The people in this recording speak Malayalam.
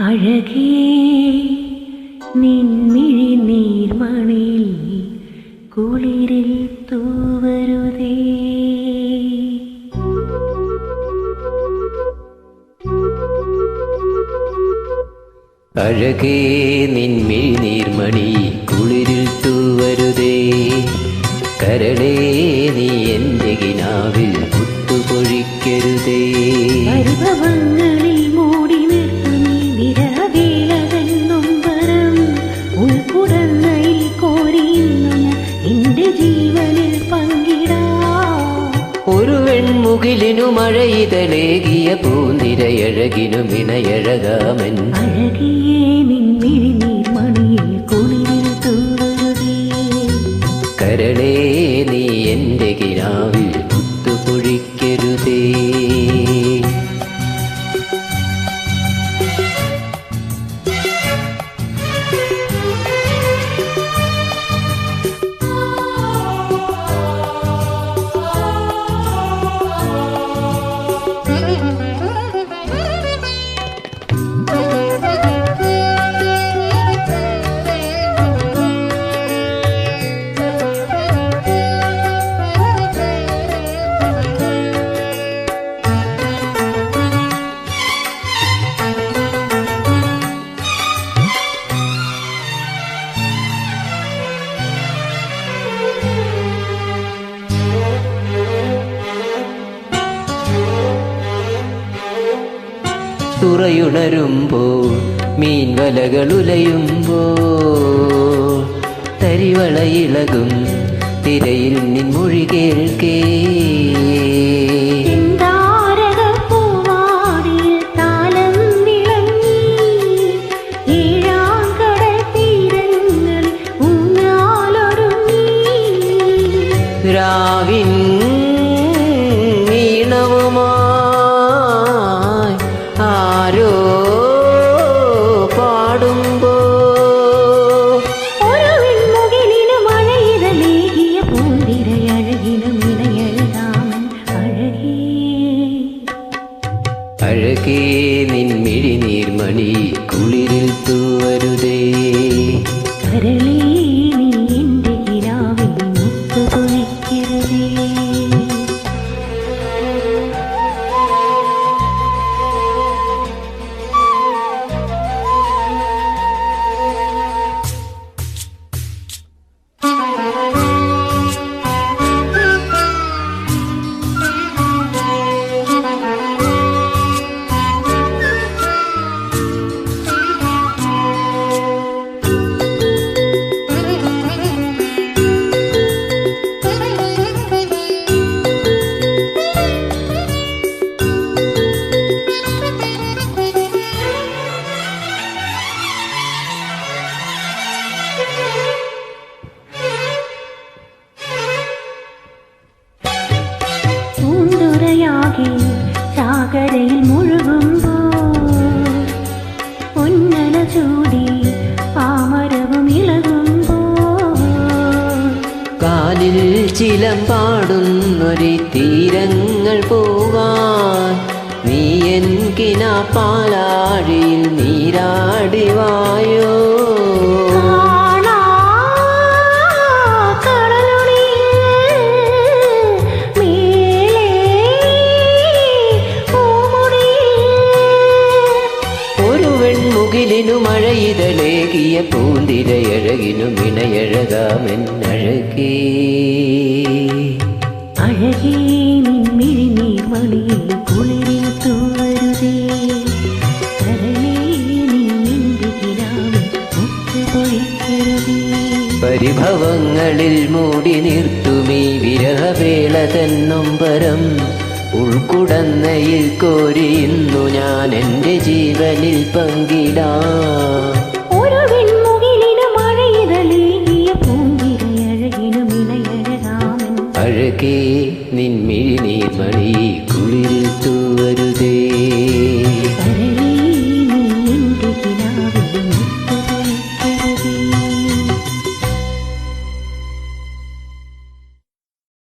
അഴകേ നിൻമിഴി നീർമണിൽ കുളിരിൽ തൂവരുതേ. അഴകേ നിൻമിഴി നീർമണി കുളിരിൽ തൂവരുതേ. കരളേ നീ എന്റെ കിനാവിൽ മുത്തുപൊഴിക്കരുതേ പരിഭവങ്ങളിൽ വെൺമുകിലിനു മഴയിതളേകിയ പൂന്തിരയഴകിനു മിണയഴകാമൻ. തൂവരുതേ കരളേ നീ എന്റെ കിനാവിൽ തുറയുണരുമ്പോൾ മീൻവലകളുലയുമ്പോൾ തരിവളയിളകും തിരയിൽ നിൻ മൊഴി കേൾക്കേ. രാവിൻ അഴകേ നിൻമിഴി നീർമണി കുളിരിൽ തൂവരുതേ. കരളേ ചിലം പാടുന്നൊരു തീരങ്ങൾ പോവാൻ നീ എൻ കിനാ പാലാഴിയിൽ നീരാടി വായോ കാണാ കടലുണിയിൽ മേലേ പൂമുടിയിൽ ഒരു വെൺമുകിലിനു മഴയിതളേകിയ പൂന്തിരയഴകിനു മിണയഴകാമെന്നഴകേ മുത്തുപൊഴിക്കരുതേ പരിഭവങ്ങളിൽ മൂടി നിർത്തുമീ വിരഹവേള തന്നൊമ്പരം ഉൾക്കുടന്നയിൽ കോരിയുന്നു ഞാൻ എന്റെ ജീവനിൽ പങ്കിടാം. ഇണയഴകാമൻ അഴകേ നിൻമിഴി നീർമണി കുളിരിൽ തൂവരുതേ